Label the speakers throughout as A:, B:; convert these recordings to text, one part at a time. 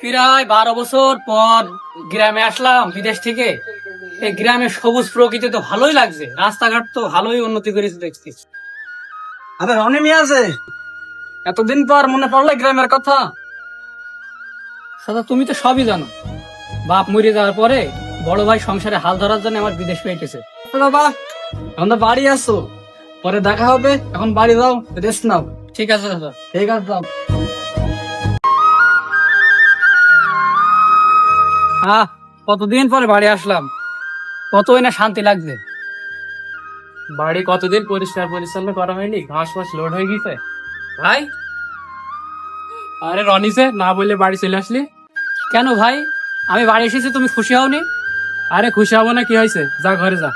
A: প্রায় বারো বছর পর গ্রামে আসলাম বিদেশ থেকে। এই গ্রামের সবুজ প্রকৃতি তো ভালোই লাগছে রাস্তাঘাট তো ভালোই উন্নতি করেছে দেখছি।
B: আরে রনি মিয়া আছে? এতদিন পর মনে পড়লে গ্রামের কথা।
A: দাদা তুমি তো সবই জানো। বাপ মরে যাওয়ার পরে বড় ভাই সংসারে হাল ধরার জন্য আমার বিদেশ পেয়েছে
B: বাবা এখন তো বাড়ি আসো পরে দেখা হবে এখন বাড়ি যাও রেস্ট নাও।
A: ঠিক আছে দাদা
B: ঠিক আছে যাও
A: আহ কতদিন পরে বাড়ি আসলাম? কতই না শান্তি লাগছে।
C: বাড়ি কতদিন পরিষ্কার পরিচ্ছন্ন করা হয়নি? ঘাস ফাস লোড হয়ে গেছে?
A: ভাই?
C: আরে রনিসে না বললে বাড়ি চলে আসলি?
A: কেন ভাই? আমি বাড়ি এসেছি তুমি খুশি হওনি?
C: আরে খুশি হব না কি হয়েছে? যা ঘরে যা।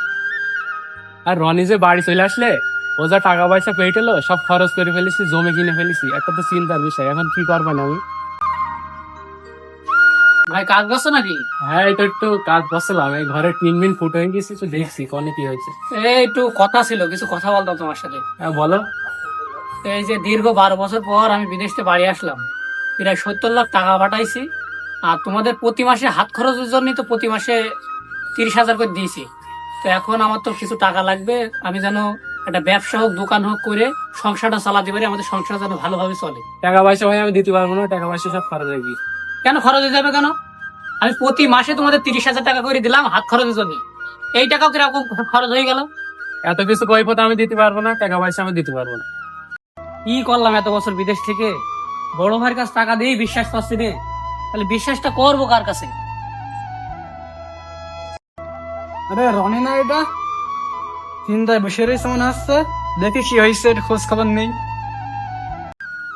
C: আর রনি যে বাড়ি চলে আসলে? ও যা টাকা পয়সা পেয়েছিল সব খরচ করে ফেলেছি জমি কিনে ফেলেছি একটা তো চিন্তার বিষয় এখন কি করব না আমি?
A: ভাই কাজ করছ নাকি?
C: হ্যাঁ এটা একটু কাজ বসলাম। এই ঘরে টিন মিন ফুট হয়ে গেছি তো দেখছি কনে কি হয়েছে।
A: এই একটু কথা ছিল কিছু কথা বলতাম তোমার সাথে।
C: হ্যাঁ বলো।
A: এই যে দীর্ঘ বারো বছর পর আমি বিদেশ থেকে বাড়ি আসলাম। প্রায় সত্তর লাখ টাকা পাঠাইছি। আর তোমাদের প্রতি মাসে হাত খরচের জন্য তো প্রতি মাসে তিরিশ হাজার করে দিয়েছি। তো এখন আমার তো কিছু টাকা লাগবে। আমি যেন একটা ব্যবসা হোক দোকান হোক করে সংসারটা চালাতে পারি আমাদের সংসার যেন ভালোভাবে চলে।
C: টাকা পয়সা ভাই আমি দিতে পারব না টাকা পয়সা সব খরচ হয়ে গেছে
A: কেন খরচ হয়ে যাবে কেন? আমি প্রতি মাসে তোমাদের তিরিশ হাজার টাকা করে দিলাম হাত খরচের জন্য। এই টাকাও কীরকম খরচ হয়ে গেল?
C: এত কিছু কৈফত আমি দিতে পারব না টাকা পয়সা আমি দিতে পারব না।
A: কি করলাম এত বছর বিদেশ থেকে? বড় ভাইয়ের কাছে টাকা দিয়েই বিশ্বাস পাচ্ছি রে। তাহলে বিশ্বাসটা করব কার কাছে?
B: আরে রনি না এটা? চিন্তায় বসে রয়েছে মনে হচ্ছে। দেখি কি হয়েছে খোঁজ খবর নেই।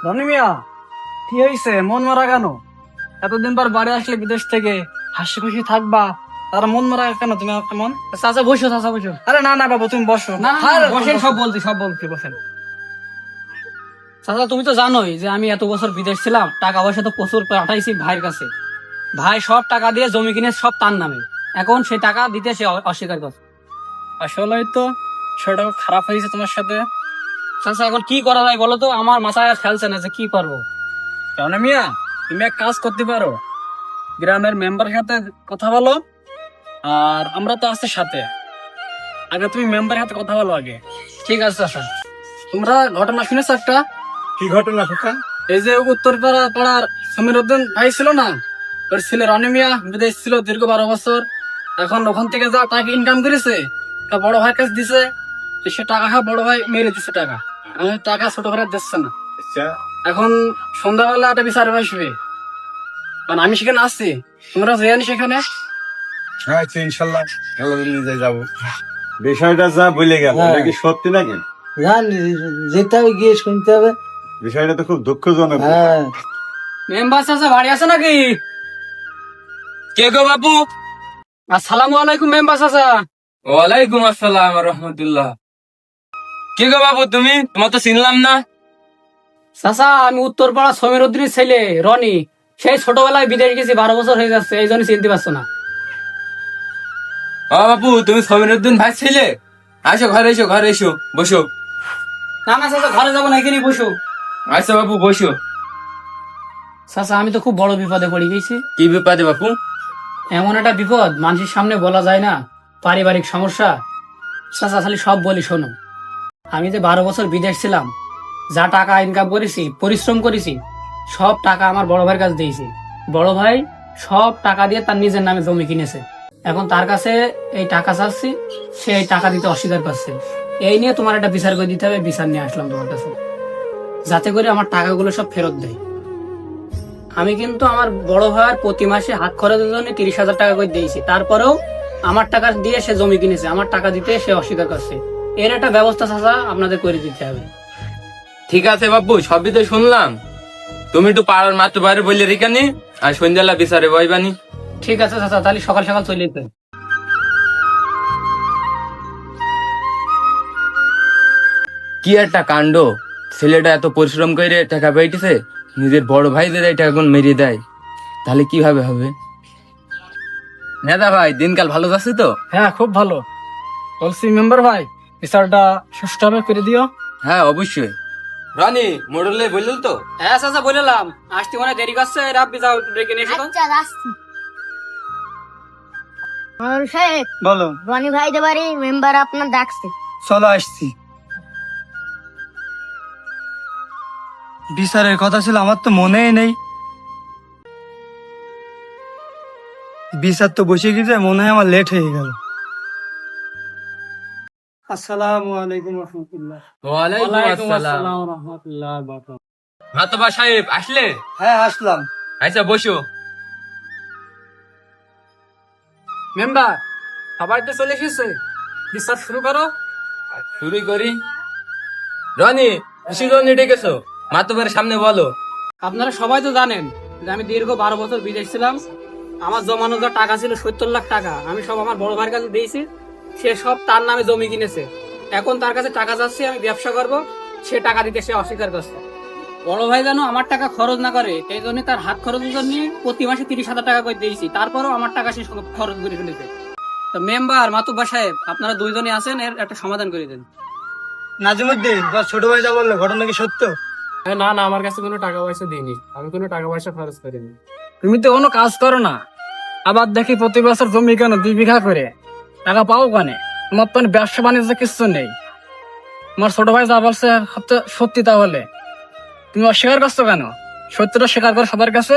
B: রনি মিয়া কি হয়েছে? মন মারা কেন? এতদিন পর বাড়ি আসলে বিদেশ থেকে হাসি খুশি থাকবা তার মন মারা কেন তুমি কেমন
A: চাচা বসো চাচা বসো।
B: আরে না না বাবু তুমি বসো।
A: না,
B: আরে,
A: বসেন সব বলছি সব বলছি বসেন। চাচা তুমি তো জানোই যে আমি এত বছর বিদেশ ছিলাম টাকা পয়সা তো প্রচুর পাঠাইছি ভাইয়ের কাছে। ভাই সব টাকা দিয়ে জমি কিনে সব তার নামে। এখন সেই টাকা দিতে সে অস্বীকার করছে।
B: আসলে তো সেটা খারাপ হয়েছে তোমার সাথে।
A: চাচা এখন কি করা যায় বলো তো? আমার মাথায় খেলছে না যে কি করব।
B: রনি মিয়া? তুমি এক কাজ করতে পারো। গ্রামের মেম্বারের সাথে কথা বলো আর আমরা তো আছি সাথে। আগে তুমি মেম্বারের সাথে কথা বলো আগে।
A: ঠিক আছে চাচা
B: তোমরা ঘটনা শুনেছো একটা?
D: কি ঘটনা খোকা?
B: এই যে উত্তরপাড়া পাড়ার সমীর উদ্দিন ভাই ছিল না? ওর ছেলে রনি মিয়া বিদেশ ছিল দীর্ঘ বারো বছর। এখন ওখান থেকে যা টাকা ইনকাম করেছে তা বড় ভাইয়ের কাছে দিছে। সে টাকা খা বড় ভাই মেরে দিছে টাকা। আমি টাকা ছোট ভাইয়ের দিচ্ছে না।
D: আচ্ছা।
B: এখন সন্ধ্যাবেলা একটা বিচার আসবে কারণ আমি সেখানে আসছি। তোমরা যাইনি সেখানে।
D: হ্যাঁ আচ্ছা ইনশাল্লাহ। নিজে যাব। বিষয়টা যা বলে গেল
E: হ্যাঁ।
D: এটা কি সত্যি নাকি?
E: জানি যেতে হবে গিয়ে শুনতে হবে।
D: বিষয়টা তো খুব দুঃখজনক।
E: হ্যাঁ।
A: মেম্বার চাচা বাড়ি আছে নাকি?
C: কে গো বাবু?
A: আসসালামু আলাইকুম মেম্বার চাচা
C: ওয়ালাইকুম আসসালাম রহমতুল্লাহ। কে গো বাবু তুমি? তোমার তো চিনলাম না।
A: চাচা আমি উত্তরপাড়া সমীর উদ্দিনের ছেলে রনি। সেই ছোটবেলায় বিদেশ গেছি বারো বছর হয়ে যাচ্ছে এই জন্য চিনতে পারছ না।
C: ও বাবু তুমি সমীরউদ্দিন ভাই ছেলে? আসো ঘরে এসো ঘরে এসো বসো।
A: না না চাচা ঘরে যাব না এখানে বসো।
C: আচ্ছা বাবু বসো।
A: চাচা আমি তো খুব বড় বিপদে পড়ে গেছি।
C: কি বিপদে বাপু?
A: এমন একটা বিপদ মানুষের সামনে বলা যায় না। পারিবারিক সমস্যা। চাচা খালি সব বলি শোনো। আমি যে বারো বছর বিদেশ ছিলাম যা টাকা ইনকাম করেছি, পরিশ্রম করেছি, সব টাকা আমার বড় ভাইয়ের কাছে দিয়েছি। বড় ভাই সব টাকা দিয়ে তার নিজের নামে জমি কিনেছে। এখন তার কাছে এই টাকা চাচ্ছি, সে এই টাকা দিতে অস্বীকার করছে। এই নিয়ে তোমার একটা বিচার করে দিতে হবে, বিচার নিয়ে আসলাম তোমার কাছে। যাতে করে আমার টাকাগুলো সব ফেরত দেয়। আমি কিন্তু আমার বড় ভাইয়ের প্রতি মাসে হাত খরচের জন্য তিরিশ হাজার টাকা করে দিয়েছি। তারপরেও আমার টাকা দিয়ে সে জমি কিনেছে, আমার টাকা দিতে সে অস্বীকার করছে। এর একটা ব্যবস্থা চাচা আপনাদের করে দিতে হবে।
C: ঠিক আছে বাবু সবই তো শুনলাম। তুমি একটু পাড়ার মাত্র বাইরে বললে রেখানি আর সন্ধ্যাবেলা বিচারে বইবানি
A: ঠিক আছে চাচা তাহলে সকাল সকাল চলে যেতে।
C: কি একটা কাণ্ড ছেলেটা এত পরিশ্রম করে টাকা পেয়েছে নিজের বড় ভাইদের এই টাকা মেরিয়ে দেয়। তাহলে কীভাবে হবে? নেদা ভাই দিনকাল ভালো যাচ্ছে তো?
B: হ্যাঁ খুব ভালো। বলছি মেম্বার ভাই বিচারটা সুষ্ঠুভাবে করে দিও।
C: হ্যাঁ অবশ্যই। রনি মোড়লে বলল তো?
A: হ্যাঁ চাচা বললাম। আসতে মনে দেরি করছে রাব্বি যাও ডেকে নিয়ে এসো
F: আচ্ছা আসছি মামুন সাহেব
B: বলো।
F: রনি ভাইদের বাড়ি মেম্বার আপনার ডাকছে।
B: চলো আসছি। বিচারের কথা ছিল আমার তো মনেই নেই। বিচার তো বসে গেছে মনে হয় আমার লেট হয়ে গেল। আসসালামু আলাইকুম রহমতুল্লাহ।
C: ওয়ালাইকুম আসসালাম।
B: রহমতুল্লাহ
C: মাতবা সাহেব আসলে?
B: হ্যাঁ আসলাম।
C: আচ্ছা বসো।
A: মেম্বার সবাই তো চলে এসেছে। বিশ্বাস শুরু করো।
C: শুরু করি। রনি খুশি রনি ডেকেছো। মাতবার সামনে বলো।
A: আপনারা সবাই তো জানেন যে আমি দীর্ঘ বারো বছর বিদেশ ছিলাম। আমার জমানো যা টাকা ছিল সত্তর লাখ টাকা আমি সব আমার বড় ভাইয়ের কাছে দিয়েছি। সে সব তার নামে জমি কিনেছে। এখন তার কাছে টাকা যাচ্ছে আমি ব্যবসা করব সে টাকা দিতে সে অস্বীকার করছে। বড় ভাই যেন আমার টাকা খরচ না করে এই জন্য তার হাত খরচের জন্য প্রতি মাসে তিরিশ হাজার টাকা করে দিয়েছি। তারপরও আমার টাকা সে খরচ করে ফেলেছে। তো মেম্বার মাতুব্বা সাহেব আপনারা দুইজনে আছেন এর একটা সমাধান করে দেন।
B: নাজিমুদ্দিন তোমার ছোট ভাই যা বলল ঘটনা কি সত্য?
A: না না আমার কাছে কোনো টাকা পয়সা দিইনি। আমি কোনো টাকা পয়সা খরচ করিনি।
B: তুমি তো কোনো কাজ করো না। আবার দেখি প্রতি বছর জমি কেন দুই বিঘা করে? টাকা পাও কানে তোমার তো ব্যবসা বাণিজ্য কিছু নেই। তোমার ছোট ভাই যা বলছে সত্যি তাহলে। তুমি অস্বীকার করছ কেন? সত্যটা স্বীকার করে সবার কাছে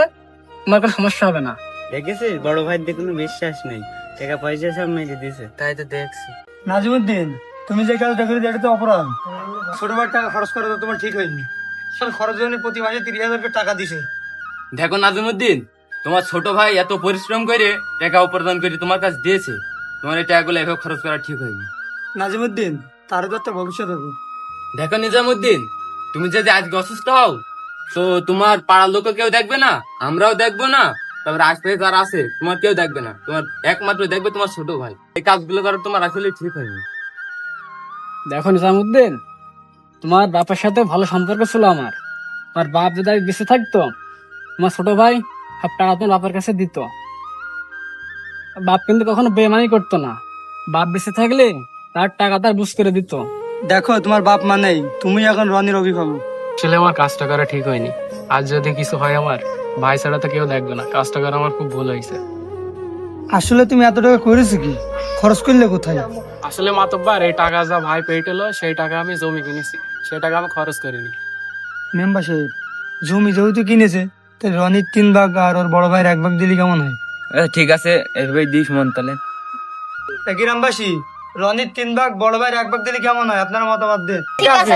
B: তোমার কোনো সমস্যা হবে না।
E: দেখেছিস? বড় ভাইয়ের দিকে কোনো বিশ্বাস নেই। টাকা পয়সা সব মেরে দিছে তাই তো দেখছি।
B: নাজিমুদ্দিন তুমি যে কাজটা করে এটা তো অপরাধ। ছোট ভাই টাকা খরচ করা তো তোমার ঠিক হয়নি। সব খরচ জন্য প্রতি মাসে তিরিশ হাজার করে টাকা দিছে।
C: দেখো নাজিমুদ্দিন তোমার ছোট ভাই এত পরিশ্রম করে টাকা উপার্জন করে তোমার কাছে দিয়েছে। তোমার এই টাকাগুলো এভাবে খরচ করা ঠিক হয়নি।
B: নাজিমুদ্দিন তার তো একটা ভবিষ্যৎ হবে।
C: দেখো নিজামুদ্দিন তুমি যদি আজকে অসুস্থ হও তো তোমার পাড়ার লোক কেউ দেখবে না আমরাও দেখব না তারপরে আশপাশে যারা আছে তোমার কেউ দেখবে না। তোমার একমাত্র দেখবে তোমার ছোট ভাই। এই কাজগুলো করা তোমার আসলে ঠিক হয়নি।
B: দেখো নিজামুদ্দিন তোমার বাপের সাথে ভালো সম্পর্ক ছিল আমার। আমার বাপ যদি আজ বেঁচে থাকতো তোমার ছোট ভাই সব টাকা তোমার বাপের কাছে দিত। বাপ কিন্তু কখনো বেমানি করতো না। বাপ বেঁচে থাকলে তার টাকা তার বুঝ করে দিত। দেখো তোমার বাপ মানেই তুমি এখন রনির অভিভাবক
A: ছেলে আমার কাজটা করা ঠিক হয়নি। আজ যদি কিছু হয় আমার ভাই ছাড়া তো কেউ দেখবে না। কাজটা করা আমার খুব ভুল হয়েছে।
B: আসলে তুমি এত টাকা করেছ কি? খরচ করলে কোথায়?
A: আসলে মাতব্বার এই টাকা যা ভাই পেয়েছিল সেই টাকা আমি জমি কিনেছি। সেই টাকা আমি খরচ করিনি।
B: মেম্বার সাহেব জমি যেহেতু কিনেছে তাহলে রনির তিন ভাগ আর ওর বড় ভাইয়ের এক ভাগ দিলি কেমন হয়?
C: ঠিক আছে এভাবে দিস মন তাহলে।
B: গ্রামবাসী রনির তিন ভাগ বড় ভাইয়ের এক ভাগ দিলে কেমন হয়? আপনার মতামত দেন
F: ঠিক আছে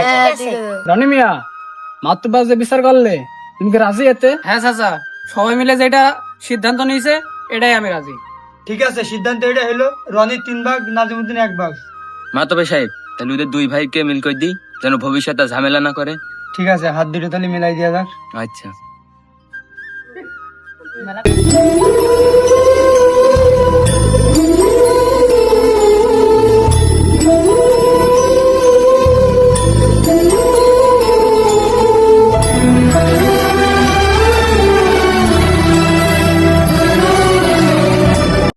B: রনি মিয়া মাতুব্বাস যে বিচার করলে তুমি কি রাজি এতে?
A: হ্যাঁ চাচা সবাই মিলে যেটা সিদ্ধান্ত নিয়েছে এটাই আমি রাজি।
B: ঠিক আছে সিদ্ধান্ত এটা হলো রনির তিন ভাগ নাজিমুদ্দিন এক ভাগ।
C: মাতবে সাহেব তাহলে ওদের দুই ভাইকে মিল করে দিই যেন ভবিষ্যতে ঝামেলা না করে।
B: ঠিক আছে হাত দুটো তাহলে মিলাই দিয়া যাক।
C: আচ্ছা। No la...